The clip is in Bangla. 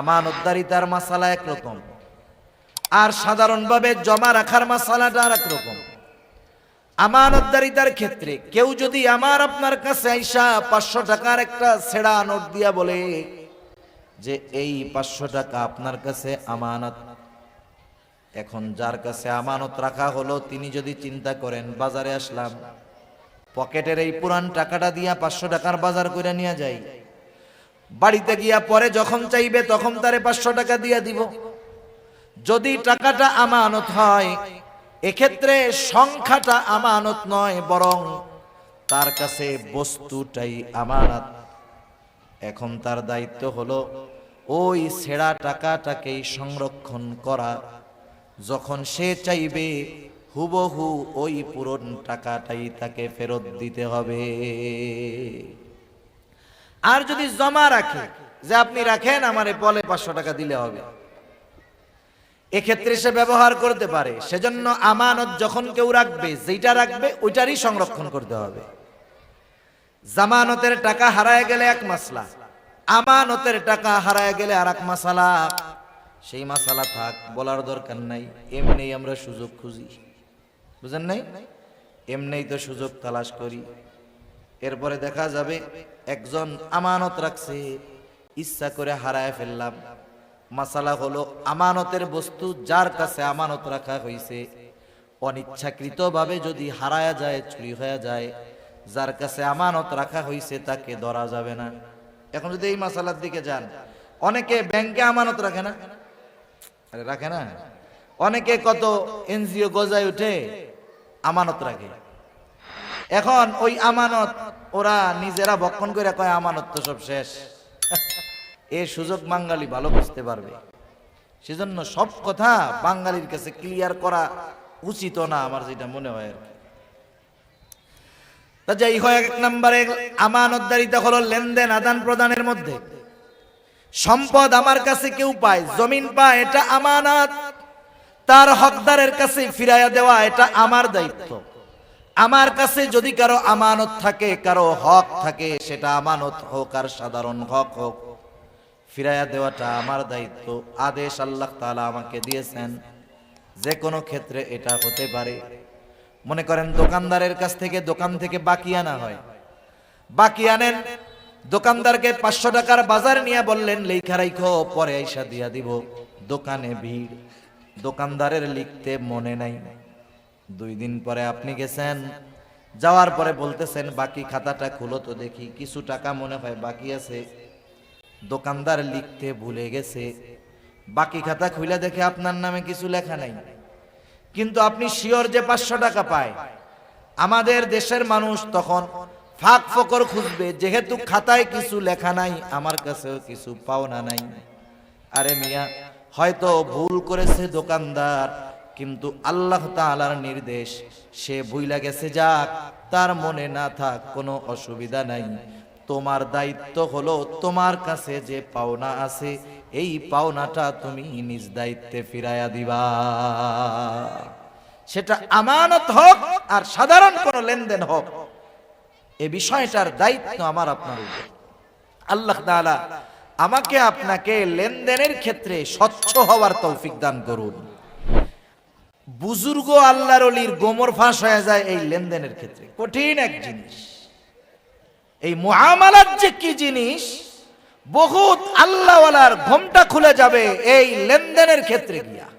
আমানতদারিতার মাসালা একরকম। আর সাধারণভাবে জমা রাখার মাসালাটা আর একরকম আমানতদারিতার ক্ষেত্রে কেউ যদি আমার আপনার কাছে আইসা পাঁচশো টাকার একটা ছেঁড়া নোট দিয়া বলে যে, এই পাঁচশো টাকা আপনার কাছে আমানত। এখন যার কাছে আমানত রাখা হলো, তিনি যদি চিন্তা করেন, বাজারে আসলাম, পকেটের এই পুরান টাকাটা দিয়া পাঁচশো টাকার বাজার করে নিয়ে যাই। বাড়িতে গিয়া পরে যখন চাইবে তখন তারে পাঁচশো টাকা দিয়া দিব। যদি টাকাটা আমানত হয়, এক্ষেত্রে সংখ্যাটা আমানত নয়, বরং তার কাছে বস্তুটাই আমানত। এখন তার দায়িত্ব হলো ওই ছেঁড়া টাকাটাকেই সংরক্ষণ করা। যখন সে চাইবে, হুবহু ওই পুরন টাকাটাই তাকে ফেরত দিতে হবে। আর যদি জমা রাখে, যে আপনি রাখেন, আমারে বলে পাঁচশো টাকা দিলে হবে। এক্ষেত্রে সে ব্যবহার করতে পারে। সেজন্য আমানত যখন কেউ রাখবে যেটা রাখবে, ওইটারই সংরক্ষণ করতে হবে। জামানতের টাকা হারায় গেলে এক মাসলা, আমানতের টাকা হারায় গেলে আর এক মাসালা। সেই মাসালা থাক, বলার দরকার নাই। এমনি আমরা সুযোগ খুঁজি। বুঝেন নাই? এমনি তো সুযোগ তালাশ করি। এরপরে দেখা যাবে একজন আমানত রাখছে, ইচ্ছা করে হারায় ফেললাম। মাসালা হলো আমানতের বস্তু যার কাছে আমানত রাখা হয়েছে অনিচ্ছাকৃতভাবে যদি হারায়া যায়, চুরি হয়ে যায়, যার কাছে আমানত রাখা হয়েছে তাকে ধরা যাবে না। এখন যদি এই মাসালার দিকে যান, অনেকে ব্যাংকে আমানত রাখে না? আরে রাখে না। অনেকে কত এনজিও গজায় উঠে আমানত রাখে। এখন ওই আমানত, ওরা নিজেরা ভক্ষণ করে কয়, আমানত তো সব শেষ। এ সুযোগ বাঙালি ভালো বুঝতে পারবে। সেজন্য সব কথা বাঙালির কাছে ক্লিয়ার করা উচিত না আমার যেটা মনে হয় আর কি। তা যাই হয় এক নম্বরে আমানতদারিতা হলো লেনদেন আদান প্রদানের মধ্যে। সম্পদ আমার কাছে কেউ পায়, জমিন পায়, এটা আমানত। তার হকদারের কাছে ফিরাইয়া দেওয়া, এটা আমার দায়িত্ব। আমার কাছে যদি কারও আমানত থাকে, কারও হক থাকে, সেটা আমানত হোক আর সাধারণ হক হোক, ফিরাইয়া দেওয়াটা আমার দায়িত্ব। আদেশ আল্লাহ তাআলা আমাকে দিয়েছেন যে কোনো ক্ষেত্রে এটা হতে পারে। মনে করেন দোকানদারের কাছ থেকে দোকান থেকে বাকি আনা হয়। বাকি আনেন, দোকানদারকে পাঁচশো টাকার বাজার নিয়ে বললেন লেখা রাইখো, পরে আইসা দিয়া দিব। দোকানে ভিড়। দোকানদারের লিখতে মনে নাই। দুই দিন পরে আপনি গেছেন। যাওয়ার পরে বলতেছেন, বাকি খাতাটা খুলো তো দেখি, কিছু টাকা মনে হয় বাকি আছে। দোকানদার লিখতে ভুলে গেছে, বাকি খাতা খুলে দেখে আপনার নামে কিছু লেখা নাই। কিন্তু আপনি শিওর যে পাঁচশো টাকা পায়। আমাদের দেশের মানুষ তখন ফাঁক ফকর খুঁজবে, যেহেতু খাতায় কিছু লেখা নাই, আমার কাছেও কিছু পাওনা নাই। আরে মিয়া, হয়তো ভুল করেছে দোকানদার কিন্তু আল্লাহ তাআলার নির্দেশ, সে ভুইলা গেছে যাক, তার মনে না থাক কোনো অসুবিধা নাই। তোমার দায়িত্ব হলো তোমার কাছে যে পাওনা আছে, এই পাওনাটা তুমি নিজ দায়িত্বে ফিরাইয়া দিবা। সেটা আমানত হোক আর সাধারণ কোন লেনদেন হোক, এ বিষয়টার দায়িত্ব আমার আপনার আল্লাহ আমাকে আপনাকে লেনদেনের ক্ষেত্রে স্বচ্ছ হওয়ার তৌফিক দান করুন। বুজুর্গ আল্লাহর অলির গোমর ফাঁস হয়ে যায় এই লেনদেনের ক্ষেত্রে। কঠিন এক জিনিস। এই মহামালার যে কি জিনিস? বহুত আল্লাহওয়ালার ঘোমটা খুলে যাবে এই লেনদেনের ক্ষেত্রে গিয়া।